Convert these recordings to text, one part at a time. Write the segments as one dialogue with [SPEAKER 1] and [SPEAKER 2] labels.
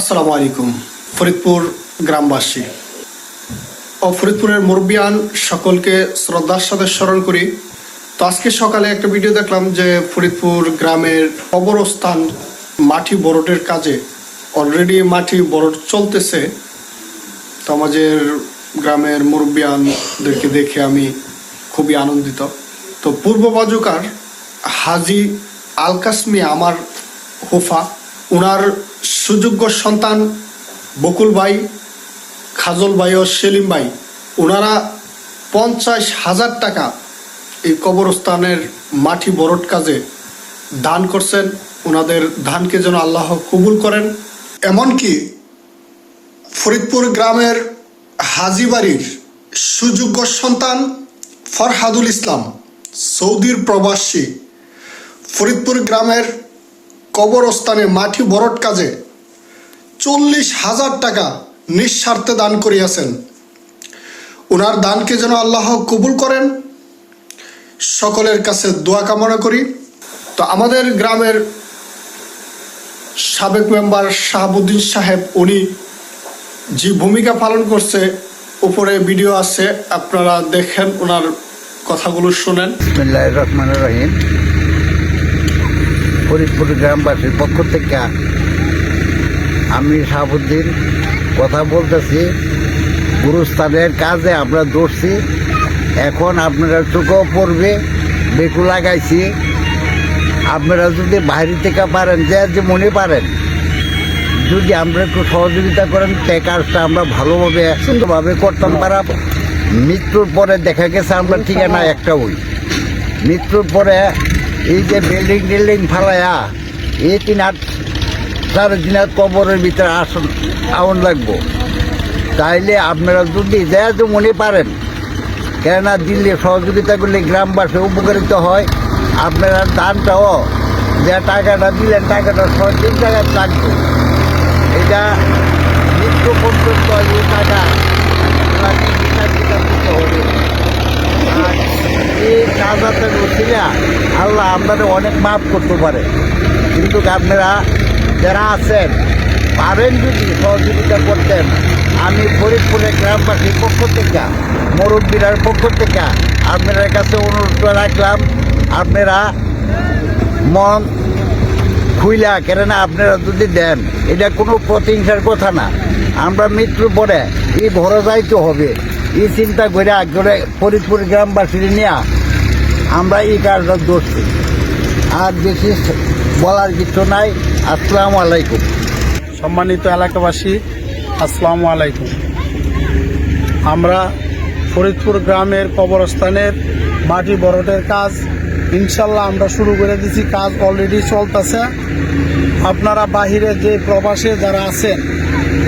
[SPEAKER 1] আসসালামু আলাইকুম, ফরিদপুর গ্রামবাসী। ও ফরিদপুরের মুরব্বিয়ান সকলকে শ্রদ্ধার সাথে স্মরণ করি। তো আজকে সকালে একটা ভিডিও দেখলাম যে ফরিদপুর গ্রামের কবরস্থান মাটি বরটের কাজে। অলরেডি মাটি বরট চলতেছে। তো আমাদের গ্রামের মুরব্বিয়ানদেরকে দেখে আমি খুবই আনন্দিত। তো পূর্ব বাজুকার হাজি আল কাসমি, আমার হোফা ওনার সুযোগ্য সন্তান বকুল ভাই, খাজল ভাই ও সেলিম ভাই ওনারা পঞ্চাশ হাজার টাকা এই কবরস্থানের মাটি বরট কাজে দান করছেন। ওনাদের ধানকে যেন আল্লাহ কবুল করেন। এমনকি ফরিদপুর গ্রামের হাজিবাড়ির সুযোগ্য সন্তান ফরহাদুল ইসলাম, সৌদির প্রবাসী, ফরিদপুর গ্রামের কবরস্থানে মাটি বরট কাজে চল্লিশ হাজার টাকা নিঃস্বার্থে দান করিয়াছেন। ওনার দানকে যেন আল্লাহ কবুল করেন। সকলের কাছে দোয়া কামনা করি। তো আমাদের গ্রামের সাবেক মেম্বার শাহাবুদ্দিন সাহেব, উনি যে ভূমিকা পালন করছে, উপরে ভিডিও আছে, আপনারা দেখেন ওনার কথাগুলো শোনেন।
[SPEAKER 2] ফরিদপুর গ্রামবাসীর পক্ষ থেকে আমি শাহাবুদ্দিন কথা বলতেছি। গুরুস্থানের কাজে আমরা দৌড়ছি এখন আপনারা চোখও পড়বে, বেকু লাগাইছি। আপনারা যদি বাইরে থেকে পারেন, যে যে মনে পারেন, যদি আমরা একটু সহযোগিতা করেন সে কাজটা আমরা ভালোভাবে, সুন্দরভাবে করতাম। পারা মৃত্যুর পরে দেখা গেছে, আমরা ঠিকানা একটা হই। মৃত্যুর পরে এই যে বিল্ডিং টিল্ডিং ফালাইয়া এই তিন আট সাড়ে তিন আট কবরের ভিতরে আসন আউন লাগবো। তাইলে আপনারা যদি যা যে মনে পারেন, কেননা দিল্লি সহযোগিতা করলে গ্রামবাসী উপকারিত হয়, আপনারা দানটাও, যে টাকাটা দিলেন, টাকাটা সঠিক জায়গায় লাগবে এটা মৃত্যু পর্যন্ত এই টাকা আপনাকে বিচার বিচার করতে হবে আর এই কাজাতের উচিলা আল্লাহ আপনাদের অনেক মাফ করতে পারে। কিন্তু আপনারা যারা আছেন পারেন যদি সহযোগিতা করতেন, আমি ফরিদপুরের গ্রামবাসীর পক্ষ থেকে মুরব্বীরার পক্ষ থেকে আপনাদের কাছে অনুরোধ রাখলাম, আপনারা মন খুইলা, কেননা আপনারা যদি দেন, এটা কোনো প্রতিহিংসার কথা না। আমরা মৃত্যুর পরে এই ভরো যাইতে হবে। এই চিন্তা করে করে ফরিদপুর গ্রামবাসীর নিয়ে আমরা এই কাজটা ধরছি আর বেশি বলার কিছু নাই। আসসালামু আলাইকুম।
[SPEAKER 3] সম্মানিত এলাকাবাসী, আসসালামু আলাইকুম। আমরা ফরিদপুর গ্রামের কবরস্থানের মাটি বরটের কাজ ইনশাল্লাহ আমরা শুরু করে দিছি। কাজ অলরেডি চলতেছে। আপনারা বাহিরে যে প্রবাসে যারা আছেন,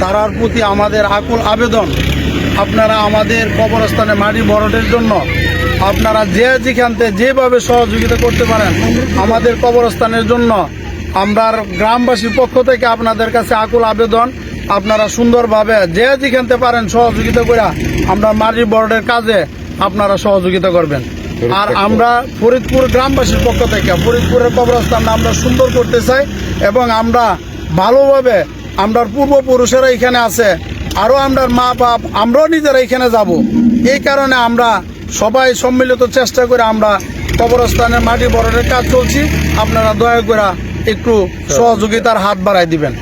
[SPEAKER 3] তারার প্রতি আমাদের আকুল আবেদন। আপনারা আমাদের কবরস্থানে মাটি বরটের জন্য আপনারা যে যেখানতে যেভাবে সহযোগিতা করতে পারেন আমাদের কবরস্থানের জন্য আমরা গ্রামবাসীর পক্ষ থেকে আপনাদের কাছে আকুল আবেদন। আপনারা সুন্দরভাবে যে যেখানতে পারেন সহযোগিতা করে আমরা মাটি বোর্ডের কাজে আপনারা সহযোগিতা করবেন। আর আমরা ফরিদপুর গ্রামবাসীর পক্ষ থেকে ফরিদপুরের কবরস্থান আমরা সুন্দর করতে চাই এবং আমরা ভালোভাবে আমরা পূর্বপুরুষেরা এখানে আছে আরও আমরা মা বাপ আমরাও নিজেরা এখানে যাব। এই কারণে আমরা সবাই সম্মিলিত চেষ্টা করে আমরা কবরস্থানের মাটি বরণের কাজ চলছি। আপনারা দয়া করে একটু সহযোগিতার হাত বাড়াই দিবেন।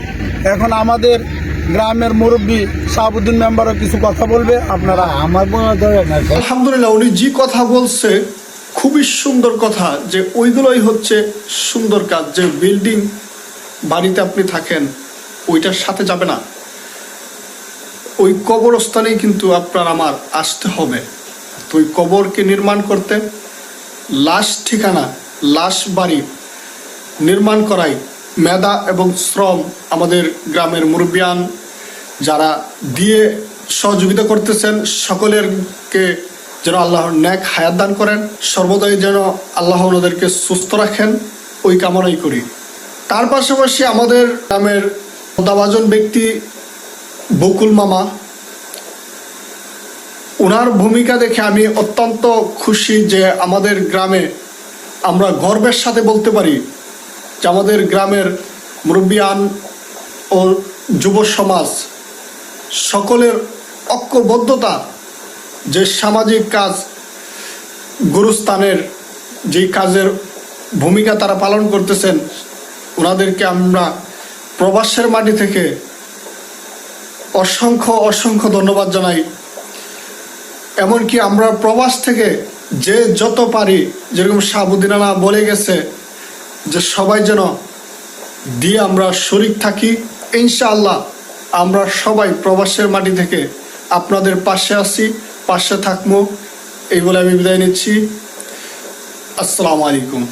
[SPEAKER 3] এখন আমাদের গ্রামের মুরব্বী শাহাবুদ্দিন মেম্বারও কিছু কথা বলবে। আপনারা
[SPEAKER 2] আমার
[SPEAKER 1] আলহামদুলিল্লাহ, উনি যে কথা বলছে, খুবই সুন্দর কথা যে ওইগুলোই হচ্ছে সুন্দর কাজ। যে বিল্ডিং বাড়িতে আপনি থাকেন, ওইটার সাথে যাবে না। ওই কবরস্থানেই কিন্তু আপনার আমার আসতে হবে। তো ওই কবরকে নির্মাণ করতে লাশ ঠিকানা, লাশ বাড়ি নির্মাণ করাই মেধা এবং শ্রম আমাদের গ্রামের মুরব্বিয়ান যারা দিয়ে সহযোগিতা করতেছেন, সকলেরকে যেন আল্লাহর ন্যাক হায়াত দান করেন, সর্বদাই যেন আল্লাহ ওনাদেরকে সুস্থ রাখেন, ওই কামনাই করি। তার পাশাপাশি আমাদের গ্রামের দাবাজন ব্যক্তি বকুল মামা ওনার ভূমিকা দেখে আমি অত্যন্ত খুশি যে আমাদের গ্রামে আমরা গর্বের সাথে বলতে পারি যে আমাদের গ্রামের মুরব্বিয়ান ও যুব সমাজ সকলের ঐক্যবদ্ধতা যে সামাজিক কাজ গুরুস্থানের যেই কাজের ভূমিকা তারা পালন করতেছেন ওনাদেরকে আমরা প্রবাসের মাটি থেকে অসংখ্য অসংখ্য ধন্যবাদ জানাই। এমনকি আমরা প্রবাস থেকে যে যত পারি, যেরকম সাবুদিনানা বলে গেছে যে সবাই যেন দিয়ে আমরা শরিক থাকি, ইনশাআল্লাহ আমরা সবাই প্রবাসের মাটি থেকে আপনাদের পাশে আছি, পাশে থাকব। এই বলে আমি বিদায় নিচ্ছি। আসসালামু আলাইকুম।